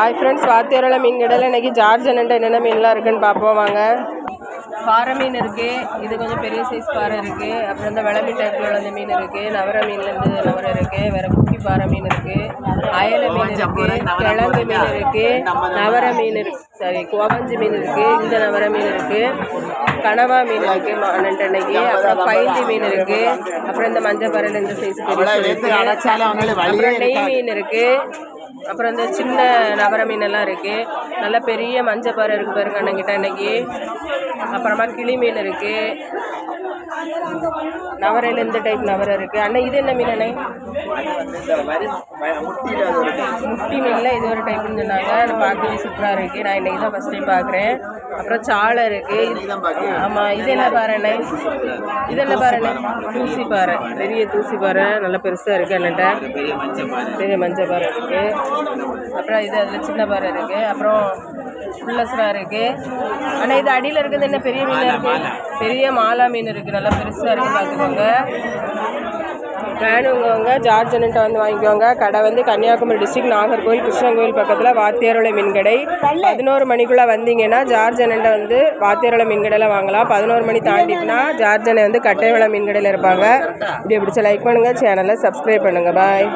Hi friends வாத்தியாரோட மீன் கடையில் இன்றைக்கி George அண்ணன்ட்ட என்னென்ன மீன்லாம் இருக்குன்னு பார்ப்போம் வாங்க. பாறை மீன் இருக்குது இது கொஞ்சம் பெரிய சைஸ் பாறை இருக்குது அப்புறம் இந்த விளமீன் டைப்பில் உள்ள மீன் இருக்குது நவர மீன்லேருந்து நவர இருக்குது வேறு குட்டி பாறை மீன் இருக்குது அயல மீன் இருக்குது கிழங்கு மீன் இருக்குது நவர மீன் இருக்கு சாரி கோவஞ்சி மீன் இருக்குது இந்த நவர மீன் இருக்குது கனவா மீன் இருக்குது அண்ணன்ட்ட இன்னைக்கு. அப்புறம் பைந்தி மீன் இருக்குது அப்புறம் இந்த மஞ்சள் பாறையில் இந்த சைஸ் பெரிய அப்புறம் நெய் மீன் இருக்கு. அப்புறம் இந்த சின்ன நவர மீனெல்லாம் இருக்குது நல்லா நல்ல பெரிய மஞ்சள் பாறை இருக்குது பாருங்க அண்ணங்கிட்ட. அன்னைக்கு அப்புறமா கிளி மீன் இருக்குது நவரையில் இந்த டைப் நவரை இருக்குது அண்ணன் இது என்ன மீன் அண்ணே? முட்டி மீனில் இது ஒரு டைப்னு சொன்னாங்க. நான் பார்க்கவே சூப்பராக இருக்குது நான் இன்றைக்கி தான் ஃபஸ்ட் டைம் பார்க்குறேன். அப்புறம் சாலை இருக்குது ஆமாம் இது என்ன பாறை அண்ணே? இது என்ன பாறை அண்ணே? தூசி பாறை. பெரிய தூசி பாறை. நல்லா பெருசாக இருக்குது அண்ணன்ட்ட. பெரிய மஞ்சள் பாறை இருக்குது அப்புறம் இது அதில் சின்ன பாறை இருக்குது அப்புறம் புல்லஸ்ரா இருக்குது ஆனால் இது அடியில் இருக்குது என்ன பெரிய மீன் இருக்குது பெரிய மாலா மீன் இருக்குது நல்லா பெருசாக இருக்குது பார்த்துக்கோங்க வேணுங்கவங்க ஜார்ஜ் அண்ணன்ட்ட வந்து வாங்கிக்கோங்க. கடை வந்து கன்னியாகுமரி டிஸ்ட்ரிக்ட் நாகர்கோவில் கிருஷ்ணங்கோவில் பக்கத்தில் வாத்தியாரோட மீன் கடை. பதினோரு மணிக்குள்ளே வந்தீங்கன்னா ஜார்ஜ் அண்ணன்ட்ட வந்து வாத்தியாரோட மீன் கடையில் வாங்கலாம். பதினோரு மணி தாண்டிட்டுனா ஜார்ஜ் அண்ணன் வந்து கட்டைவள மீன் கடையில் இருப்பாங்க. இப்படி பிடிச்ச லைக் பண்ணுங்கள் சேனலை சப்ஸ்கிரைப் பண்ணுங்கள் பாய்